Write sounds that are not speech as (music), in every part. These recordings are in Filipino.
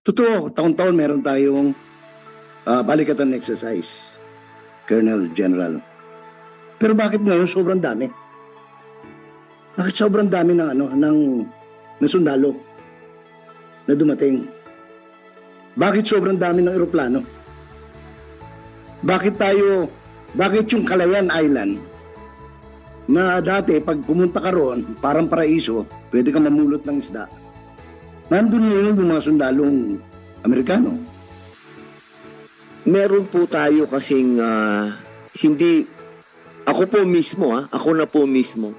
Totoo, taon-taon meron tayong ah, balikatan exercise, Colonel General. Pero bakit ngayon sobrang dami? Bakit sobrang dami ng ano ng ng sundalo na dumating? Bakit sobrang dami ng eroplano? Bakit tayo, bakit yung Calayan Island na dati pag pumunta ka roon, parang paraiso, pwede ka mamulot ng isda. Nandun ngayon yung mga sundalong Amerikano. Meron po tayo kasing ah, hindi ako po mismo ah, ako na po mismo.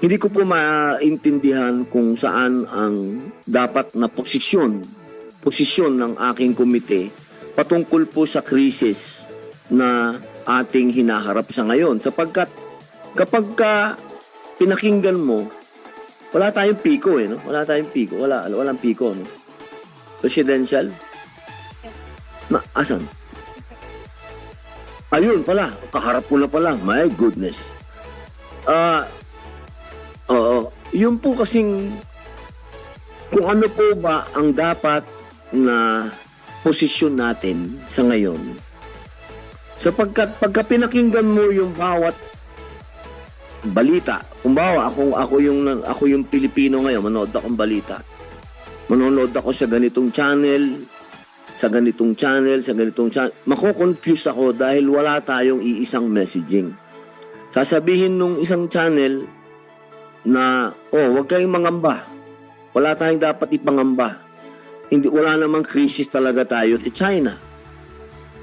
Hindi ko po maintindihan kung saan ang dapat na posisyon posisyon ng aking komite patungkol po sa krisis na ating hinaharap sa ngayon sapagkat kapag ka pinakinggan mo wala tayong piko eh no wala tayong piko wala walang piko no presidential na, asan? Ayun pala, kaharap ko na pala. My goodness. Ah, oo. Yun po kasing kung ano po ba ang dapat na posisyon natin sa ngayon. Sapagkat pagka pinakinggan mo yung bawat balita, kumbawa ako ako yung ako yung Pilipino ngayon, manood akong balita. Manonood ako sa ganitong channel, sa ganitong channel, sa ganitong channel, mako-confuse ako dahil wala tayong iisang messaging. Sasabihin nung isang channel na, oh, huwag kayong mangamba. Wala tayong dapat ipangamba. Hindi, wala namang krisis talaga tayo sa China.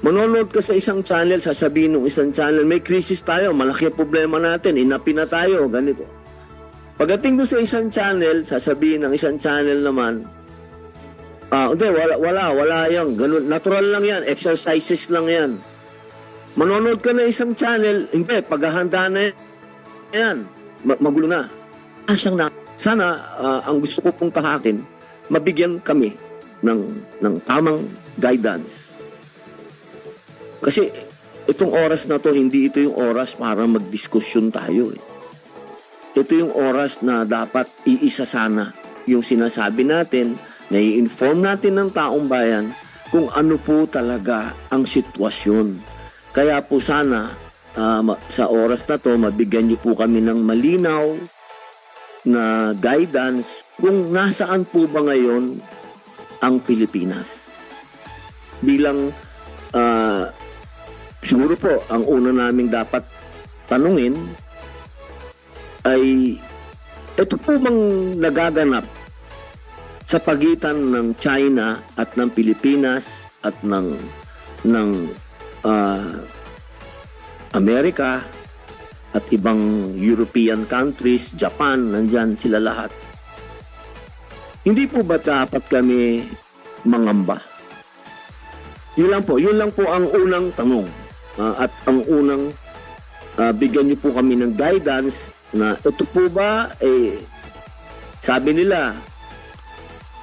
Manonood ka sa isang channel, sasabihin nung isang channel, may krisis tayo, malaki problema natin, inapi na tayo, ganito. Pagdating doon sa isang channel, sasabihin ng isang channel naman, Ah, hindi, wala, wala, wala yan. Ganun, natural lang yan. Exercises lang yan. Manonood ka na isang channel, hindi, paghahanda na yan. Ma- magulo na. Siyang na. Sana, ah, ang gusto ko pong tahakin, mabigyan kami ng, ng tamang guidance. Kasi, itong oras na to, hindi ito yung oras para magdiskusyon tayo. Eh. Ito yung oras na dapat iisa sana yung sinasabi natin, na i-inform natin ng taong bayan kung ano po talaga ang sitwasyon. Kaya po sana ma- sa oras na to, mabigyan niyo po kami ng malinaw na guidance kung nasaan po ba ngayon ang Pilipinas. Bilang ah, siguro po ang una naming dapat tanungin ay ito po bang nagaganap sa pagitan ng China at ng Pilipinas at ng ng ah, Amerika at ibang European countries, Japan, nandyan sila lahat. Hindi po ba dapat kami mangamba? Yun lang po, yun lang po ang unang tanong. Ah, at ang unang ah, bigyan niyo po kami ng guidance na ito po ba eh sabi nila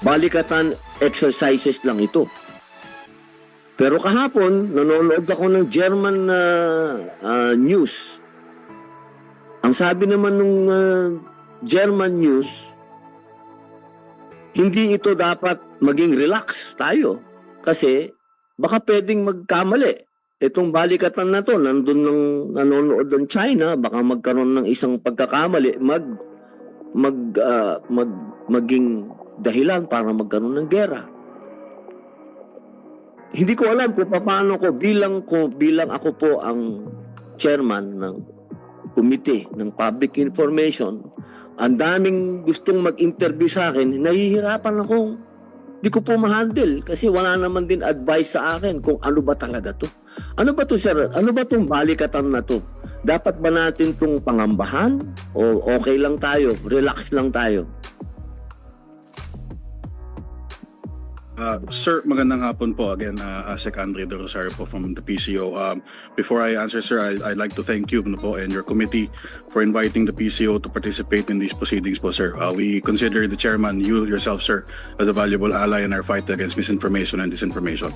balikatan exercises lang ito. Pero kahapon, nanonood ako ng German na ah, news. Ang sabi naman ng German news, hindi ito dapat maging relax tayo. Kasi baka pwedeng magkamali. Itong balikatan na to, nandun ng nanonood ng China, baka magkaroon ng isang pagkakamali, mag mag ah, mag maging dahilan para magkaroon ng gera. Hindi ko alam kung paano ko bilang ko bilang ako po ang chairman ng committee ng public information. Ang daming gustong mag-interview sa akin, nahihirapan akong di ko po ma-handle kasi wala naman din advice sa akin kung ano ba talaga to. Ano ba to sir? Ano ba tong balikatan na to? Dapat ba natin tong pangambahan? O okay lang tayo? Relax lang tayo? Uh, sir, magandang hapon po. Again, uh, Asek Andre De Rosario po from the PCO. Um, before I answer, sir, I, I'd like to thank you no po, and your committee for inviting the PCO to participate in these proceedings po, sir. Uh, we consider the chairman, you yourself, sir, as a valuable ally in our fight against misinformation and disinformation.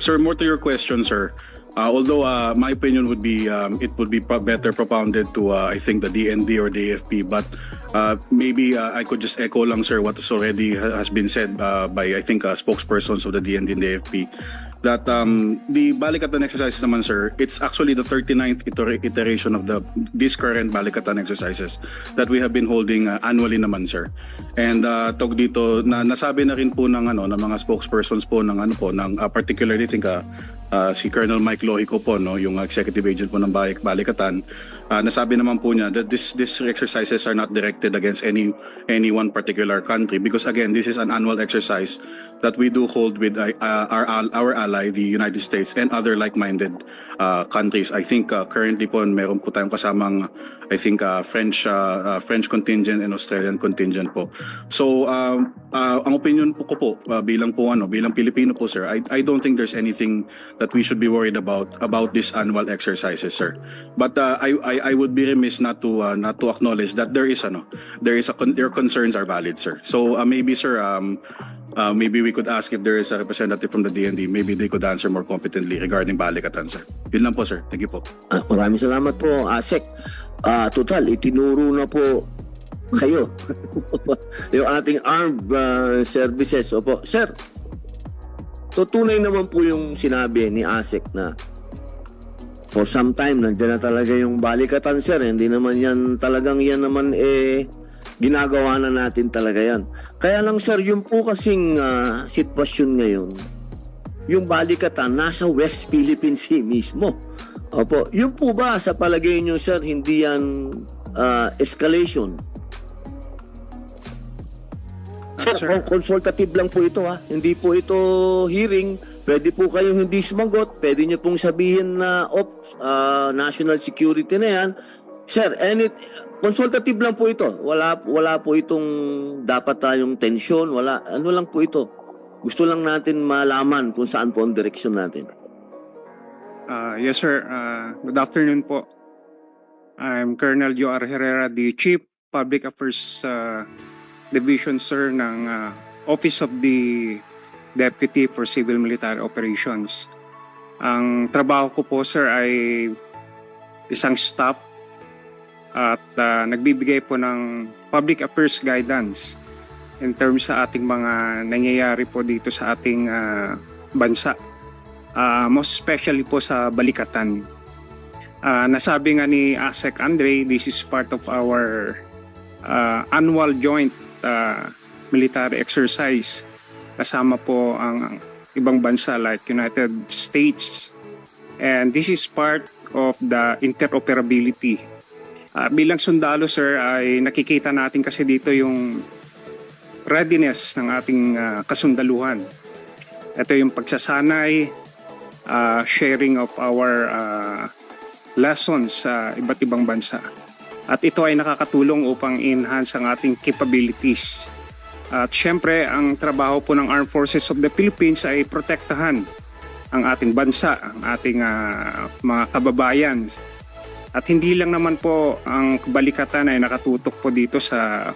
Sir, more to your question, sir. Uh, although uh, my opinion would be um, it would be pro- better propounded to uh, I think the DND or the AFP, but uh, maybe uh, I could just echo lang sir what is already ha- has been said uh, by I think uh, spokespersons of the DND and the AFP that um, the Balikatan exercises naman sir, it's actually the 39th iter- iteration of the this current Balikatan exercises that we have been holding uh, annually naman sir. And uh, tawag dito na nasabi na rin po ng ano ng mga spokespersons po ng ano po ng uh, particularly think uh, uh, si Colonel Mike Lohico po no yung executive agent po ng Balik Balikatan uh, nasabi naman po niya that this these exercises are not directed against any any one particular country because again this is an annual exercise that we do hold with uh, our our ally the United States and other like-minded uh, countries. I think uh, currently po meron po tayong kasamang I think uh, French uh, uh, French contingent and Australian contingent po. So uh, uh, ang opinion po ko po uh, bilang po ano bilang Pilipino po sir I I don't think there's anything that we should be worried about about this annual exercises sir. But uh, I, I I would be remiss not to uh, not to acknowledge that there is ano there is a con- your concerns are valid sir. So uh, maybe sir um uh, maybe we could ask if there is a representative from the DND maybe they could answer more competently regarding Balikatan sir. Yun lang po sir. Thank you po. Ah, maraming salamat po, Asek. Ah, total, itinuro na po kayo. (laughs) yung ating armed ah, services. Opo. Sir, tutunay naman po yung sinabi ni Asek na for some time, nandiyan na talaga yung balikatan, sir. Hindi naman yan, talagang yan naman eh, ginagawa na natin talaga yan. Kaya lang, sir, yung po kasing ah, sitwasyon ngayon, yung balikatan nasa West Philippine Sea mismo. Opo, yun po ba sa palagay nyo sir, hindi yan ah, escalation? Sir, Sir. con- consultative lang po ito ha. Hindi po ito hearing. Pwede po kayong hindi sumagot. Pwede nyo pong sabihin na op, ah, national security na yan. Sir, any, consultative lang po ito. Wala, wala po itong dapat tayong tensyon. Wala, ano lang po ito. Gusto lang natin malaman kung saan po ang direksyon natin. Uh, yes, sir. Uh, good afternoon po. I'm Colonel Joar Herrera, the Chief Public Affairs uh, Division, sir, ng uh, Office of the Deputy for Civil Military Operations. Ang trabaho ko po, sir, ay isang staff at uh, nagbibigay po ng public affairs guidance in terms sa ating mga nangyayari po dito sa ating uh, bansa. Uh, most especially po sa Balikatan. Uh, nasabi nga ni ASEC Andre, this is part of our uh, annual joint uh, military exercise. Kasama po ang ibang bansa like United States. And this is part of the interoperability. Uh, bilang sundalo, sir, ay nakikita natin kasi dito yung readiness ng ating uh, kasundaluhan. Ito yung pagsasanay, uh, sharing of our uh, lessons sa iba't ibang bansa. At ito ay nakakatulong upang enhance ang ating capabilities. At syempre, ang trabaho po ng Armed Forces of the Philippines ay protektahan ang ating bansa, ang ating uh, mga kababayan. At hindi lang naman po ang balikatan ay nakatutok po dito sa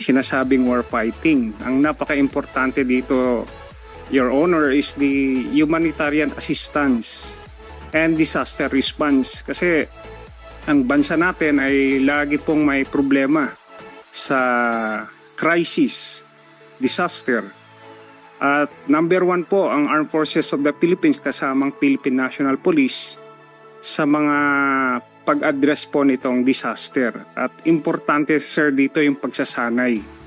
sinasabing war fighting. Ang napaka-importante dito Your Honor, is the humanitarian assistance and disaster response. Kasi ang bansa natin ay lagi pong may problema sa crisis, disaster. At number one po, ang Armed Forces of the Philippines kasamang Philippine National Police sa mga pag-address po nitong disaster. At importante sir dito yung pagsasanay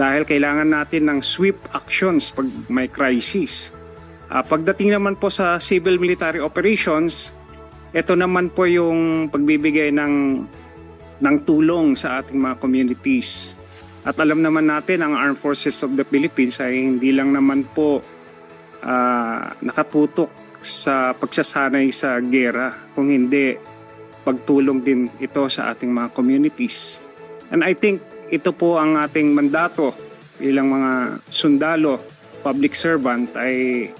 dahil kailangan natin ng swift actions pag may crisis. Ah, pagdating naman po sa civil military operations, ito naman po yung pagbibigay ng ng tulong sa ating mga communities. At alam naman natin ang Armed Forces of the Philippines ay hindi lang naman po ah, nakatutok sa pagsasanay sa gera, kung hindi pagtulong din ito sa ating mga communities. And I think ito po ang ating mandato bilang mga sundalo, public servant ay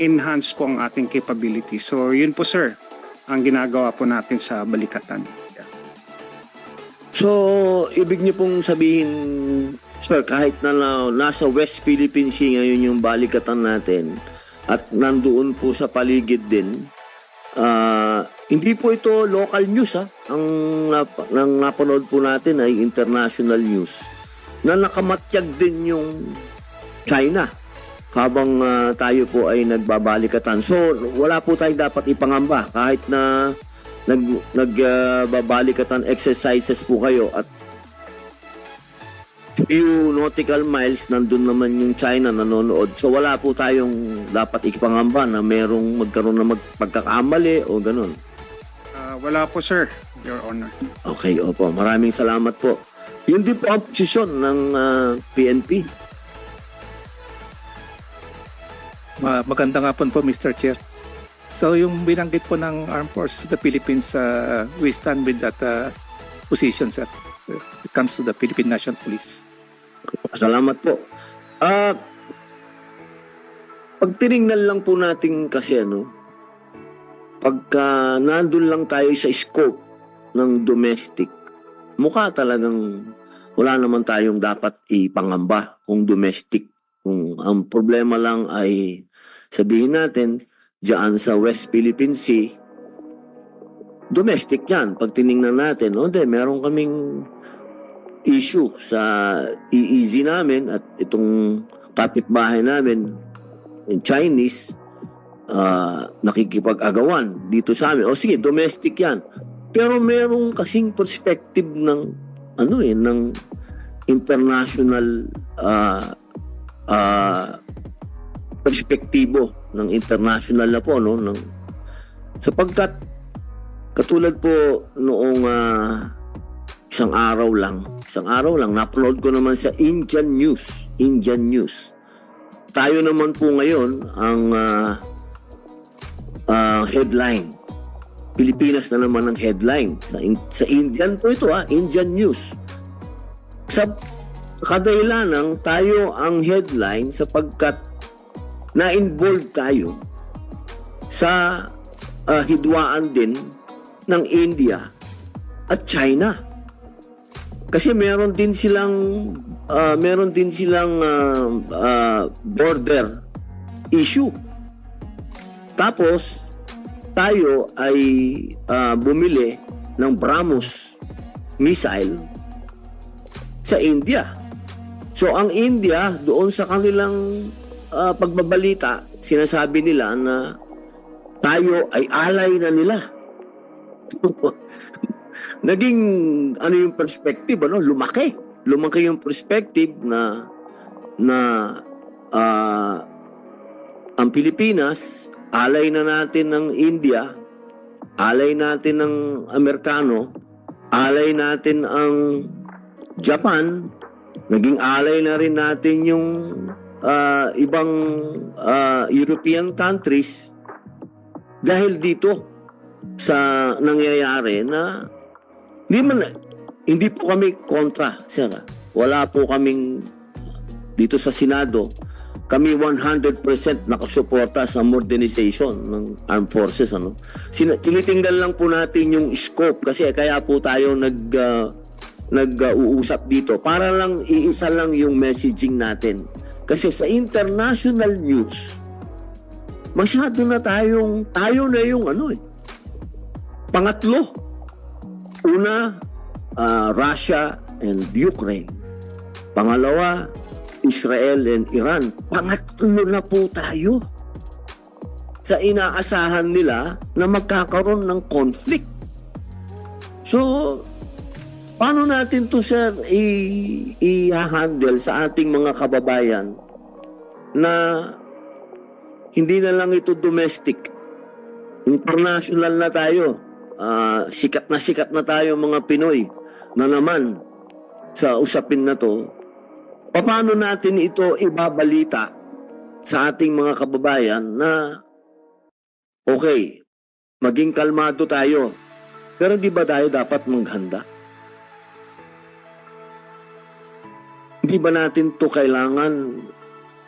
enhance po ang ating capability. So yun po sir, ang ginagawa po natin sa Balikatan. So, ibig niyo pong sabihin, sir, kahit na, na nasa West Philippine Sea ngayon yung balikatan natin at nandoon po sa paligid din ah, hindi po ito local news ha. Ang nap- nang napanood po natin ay international news na nakamatyag din yung China habang ah, tayo po ay nagbabalikatan. So, wala po tayo dapat ipangamba kahit na nag nagbabalikatan exercises po kayo at few nautical miles nandun naman yung China nanonood. So wala po tayong dapat ipangamba na merong magkaroon ng magpagkakamali o ganun. Ah, wala po sir, Your Honor. Okay, opo. Maraming salamat po. Yun din po ang posisyon ng ah, PNP. Ma magandang hapon po, Mr. Chair. So yung binanggit po ng Armed Forces of the Philippines, uh, we stand with that uh, position, sir. It comes to the Philippine National Police. Salamat po. Ah, pag tinignan lang po natin kasi ano, pagka nandun lang tayo sa scope ng domestic, mukha talagang wala naman tayong dapat ipangamba kung domestic. Kung ang problema lang ay sabihin natin, diyan sa West Philippine Sea, domestic yan. Pag tiningnan natin, o de, meron kaming issue sa EEZ namin at itong kapitbahay namin, Chinese, ah, nakikipag-agawan dito sa amin. O sige, domestic yan. Pero merong kasing perspective ng ano eh, ng international ah ah, perspektibo ng international na po no ng sapagkat katulad po noong ah, isang araw lang isang araw lang napanood ko naman sa Indian News Indian News tayo naman po ngayon ang ah, headline Pilipinas na naman ang headline sa, in- sa Indian po ito ah Indian News sa kadailanang tayo ang headline sapagkat na-involve tayo sa ah, hidwaan din ng India at China. Kasi meron din silang ah, meron din silang ah, ah, border issue. Tapos tayo ay ah, bumili ng BrahMos missile sa India. So ang India doon sa kanilang ah, pagbabalita, sinasabi nila na tayo ay alay na nila. (laughs) Naging ano yung perspective ano, lumaki. Lumaki yung perspective na na ah, ang Pilipinas alay na natin ng India, alay natin ng Amerikano, alay natin ang Japan, naging alay na rin natin yung ah, ibang ah, European countries. Dahil dito sa nangyayari na hindi man hindi po kami kontra sir. Wala po kaming dito sa Senado kami 100% nakasuporta sa modernization ng armed forces ano? Sin- tinitingnan lang po natin yung scope kasi kaya po tayo nag ah, nag-uusap dito. Para lang iisa lang yung messaging natin. Kasi sa international news masyado na tayong tayo na yung ano eh pangatlo. Una ah, Russia and Ukraine. Pangalawa Israel and Iran pangatlo na po tayo sa inaasahan nila na magkakaroon ng conflict so Paano natin to sir i-handle sa ating mga kababayan na hindi na lang ito domestic. International na tayo. Ah, sikat na sikat na tayo mga Pinoy na naman sa usapin na to. Paano natin ito ibabalita sa ating mga kababayan na okay, maging kalmado tayo. Pero di ba tayo dapat maghanda? Hindi ba natin to kailangan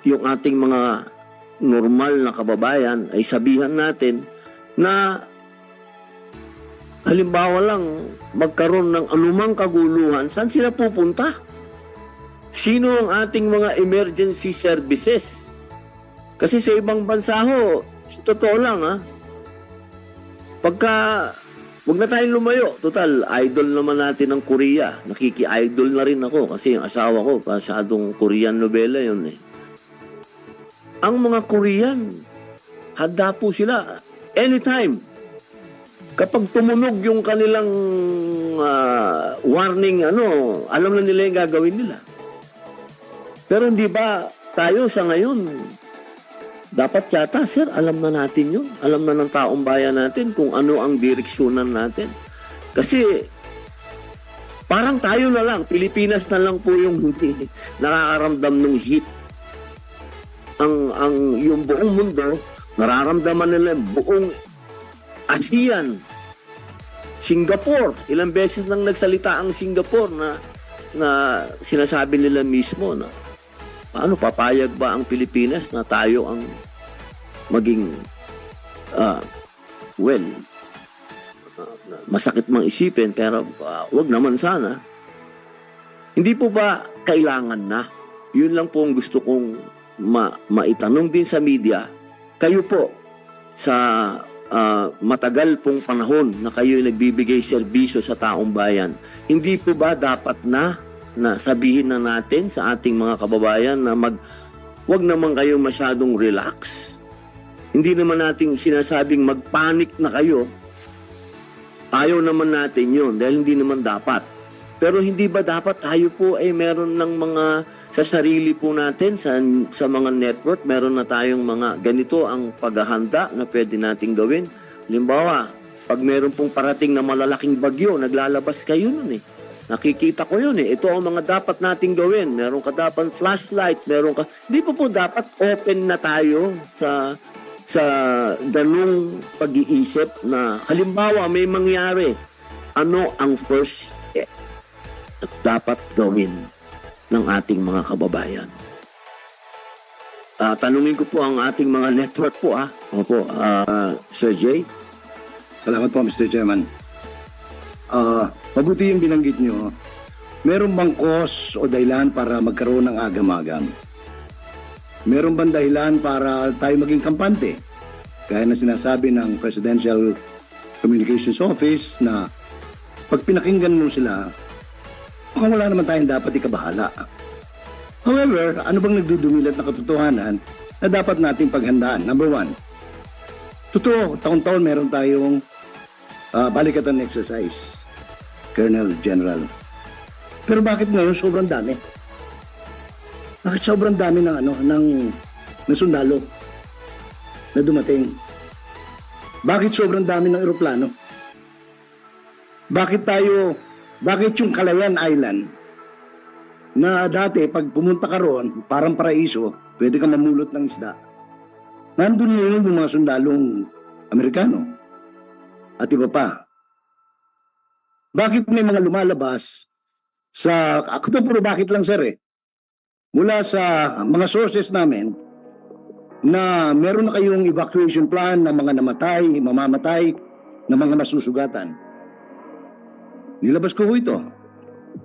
yung ating mga normal na kababayan ay sabihan natin na halimbawa lang magkaroon ng anumang kaguluhan, saan sila pupunta? Sino ang ating mga emergency services? Kasi sa ibang bansa ho, totoo lang ha, Pagka, wag na tayong lumayo. Total, idol naman natin ng Korea. Nakiki-idol na rin ako kasi yung asawa ko, pasyadong Korean novela yun eh. Ang mga Korean, handa po sila anytime. Kapag tumunog yung kanilang ah, warning, ano, alam na nila yung gagawin nila. Pero hindi ba tayo sa ngayon, dapat yata, sir, alam na natin yun. Alam na ng taong bayan natin kung ano ang direksyonan natin. Kasi, parang tayo na lang, Pilipinas na lang po yung (laughs) hindi nakakaramdam ng heat. Ang, ang, yung buong mundo, nararamdaman nila yung buong ASEAN, Singapore. Ilang beses nang nagsalita ang Singapore na na sinasabi nila mismo na paano papayag ba ang Pilipinas na tayo ang maging ah, well ah, masakit mang isipin pero ah, wag naman sana. Hindi po ba kailangan na? Yun lang po ang gusto kong ma maitanong din sa media. Kayo po sa ah, matagal pong panahon na kayo nagbibigay serbisyo sa taong bayan, hindi po ba dapat na na sabihin na natin sa ating mga kababayan na mag wag naman kayo masyadong relax. Hindi naman nating sinasabing magpanik na kayo. Ayaw naman natin yun dahil hindi naman dapat. Pero hindi ba dapat tayo po ay meron ng mga sa sarili po natin sa sa mga network meron na tayong mga ganito ang paghahanda na pwede nating gawin. Halimbawa, pag meron pong parating na malalaking bagyo, naglalabas kayo nun eh. Nakikita ko yun eh. Ito ang mga dapat nating gawin. Meron ka dapat flashlight, meron ka... Hindi po po dapat open na tayo sa sa ganung pag-iisip na halimbawa may mangyari, ano ang first step na dapat gawin ng ating mga kababayan? Ah, tanungin ko po ang ating mga network po ah. Opo, ah, Sir Jay. Salamat po, Mr. Chairman. Ah, mabuti yung binanggit nyo. Meron bang cause o dahilan para magkaroon ng agam-agam? Meron bang dahilan para tayo maging kampante? Kaya na sinasabi ng Presidential Communications Office na pag pinakinggan mo sila, mukhang wala naman tayong dapat ikabahala. However, ano bang nagdudumilat na katotohanan na dapat nating paghandaan? Number one, totoo, taon-taon meron tayong ah, balikatan exercise, Colonel General. Pero bakit ngayon sobrang dami? Bakit sobrang dami ng ano ng ng sundalo na dumating? Bakit sobrang dami ng eroplano? Bakit tayo bakit yung Calayan Island na dati pag pumunta ka roon, parang paraiso, pwede ka mamulot ng isda. Nandun ngayon yung mga sundalong Amerikano at iba pa. Bakit may mga lumalabas sa, ako to puro bakit lang sir eh, mula sa mga sources namin na meron na kayong evacuation plan ng mga namatay, mamamatay, ng mga masusugatan. Nilabas ko po ito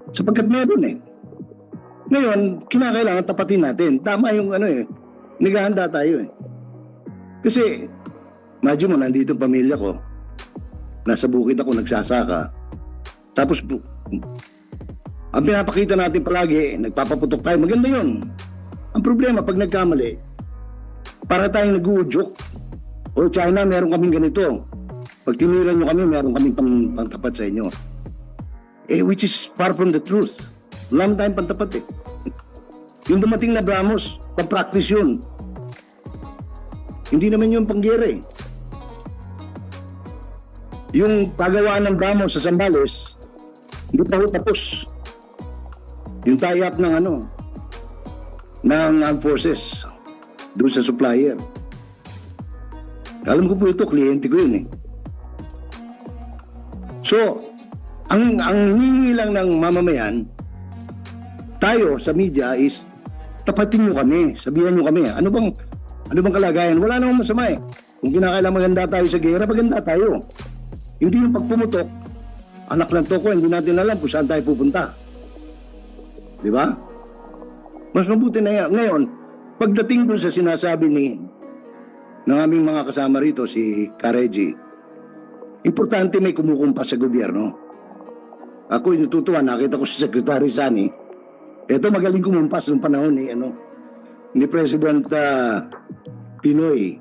sapagkat meron eh. Ngayon, kinakailangan tapatin natin. Tama yung ano eh, naghahanda tayo eh. Kasi, imagine mo, nandito ang pamilya ko, nasa bukid ako nagsasaka. Tapos ang pinapakita natin palagi, nagpapaputok tayo, maganda yun. Ang problema, pag nagkamali, para tayong nag-uudyok. O China, meron kaming ganito. Pag tiniran nyo kami, meron kaming pang, pantapat sa inyo. Eh, which is far from the truth. Wala naman tayong pantapat eh. (laughs) Yung dumating na Brahmos, pang-practice yun. Hindi naman yung pangyera eh. Yung pagawaan ng Brahmos sa Zambales, hindi pa tapos. Yung tie-up ng ano, ng armed forces doon sa supplier. Alam ko po ito, kliyente ko yun eh. So, ang ang hihingi lang ng mamamayan, tayo sa media is tapatin nyo kami, sabihan nyo kami, ano bang ano bang kalagayan? Wala namang masama eh. Kung kinakailangan maganda tayo sa gera, maganda tayo. Hindi yung pagpumutok, anak ng toko, hindi natin alam kung saan tayo pupunta. Di ba? Mas mabuti na yan. Ngayon, pagdating dun sa sinasabi ni ng aming mga kasama rito, si Kareji, Importante may kumukumpas sa gobyerno. Ako natutuwa, nakita ko si Secretary Sani. Ito magaling kumumpas nung panahon ni, ano, ni President ah, Pinoy.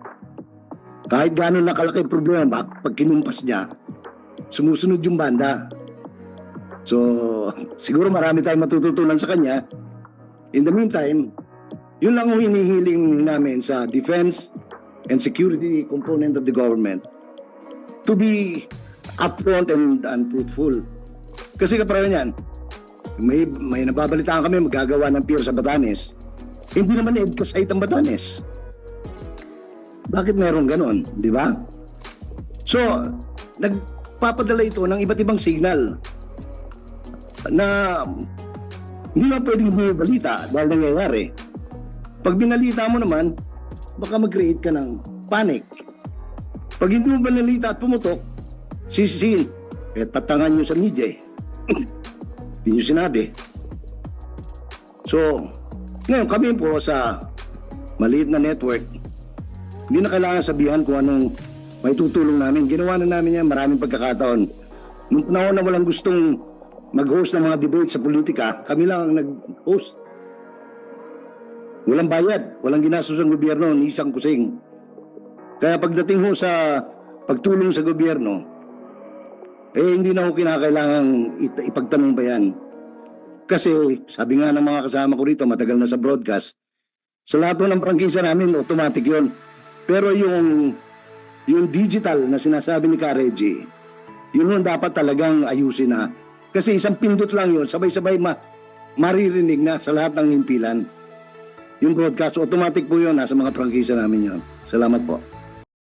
Kahit gano'n nakalaki problema, pag kinumpas niya, sumusunod yung banda. So, siguro marami tayong matututunan sa kanya. In the meantime, yun lang ang hinihiling namin sa defense and security component of the government to be upfront and, and truthful. Kasi kapareho niyan, may, may nababalitaan kami magagawa ng pier sa Batanes. Hindi naman EDCA site ang Batanes. Bakit meron ganon? Di ba? So, nagpapadala ito ng iba't ibang signal na hindi na pwedeng bumibalita dahil nangyayari. Pag binalita mo naman, baka mag-create ka ng panic. Pag hindi mo banalita at pumutok, sisisin, eh tatangan nyo sa media eh. (clears throat) Hindi nyo sinabi. So, ngayon kami po sa maliit na network, hindi na kailangan sabihan kung anong may tutulong namin. Ginawa na namin yan maraming pagkakataon. Nung panahon na walang gustong mag-host ng mga debate sa politika, kami lang ang nag-host. Walang bayad, walang ginastos ang gobyerno, ni isang kusing. Kaya pagdating ho sa pagtulong sa gobyerno, eh hindi na ho kinakailangang ipagtanong pa yan. Kasi sabi nga ng mga kasama ko rito, matagal na sa broadcast, sa lahat ng prangkisa namin, automatic yon. Pero yung yung digital na sinasabi ni Kareji, yun ho dapat talagang ayusin na. Kasi isang pindot lang yun, sabay-sabay ma maririnig na sa lahat ng himpilan. Yung broadcast, automatic po yun, nasa mga prangkisa namin yun. Salamat po.